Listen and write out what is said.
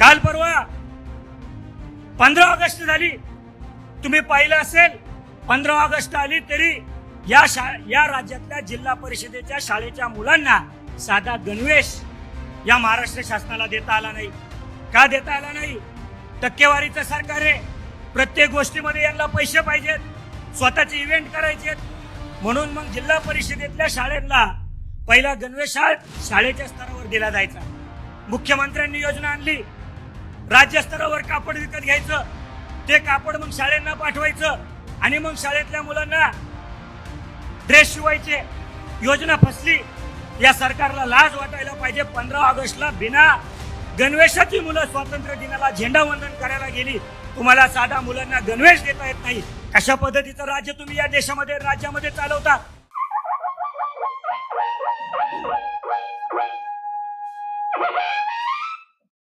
काल परवा पंधरा ऑगस्ट झाली. तुम्ही पाहिलं असेल पंधरा ऑगस्ट आली तरी या शा या राज्यातल्या जिल्हा परिषदेच्या शाळेच्या मुलांना साधा गणवेश या महाराष्ट्र शासनाला देता आला नाही. का देता आला नाही? टक्केवारीचं सरकार आहे. प्रत्येक गोष्टीमध्ये यांना पैसे पाहिजेत. स्वतःचे इव्हेंट करायचे म्हणून मग जिल्हा परिषदेतल्या शाळेला पहिला गणवेश हा शाळेच्या स्तरावर दिला जायचा. मुख्यमंत्र्यांनी योजना आणली. राज्यस्तरावर कापड विकत घ्यायचं. ते कापड मग शाळेंना पाठवायचं. आणि मग शाळेतल्या मुलांना ड्रेस शिवायचे. योजना फसली. या सरकारला लाज वाटायला पाहिजे. पंधरा ऑगस्टला बिना गणवेशाची मुलं स्वातंत्र्य दिनाला झेंडावंदन करायला गेली. तुम्हाला साधा मुलांना गणवेश देता येत नाही. कशा पद्धतीचं राज्य तुम्ही या देशामध्ये राज्यामध्ये चालवता?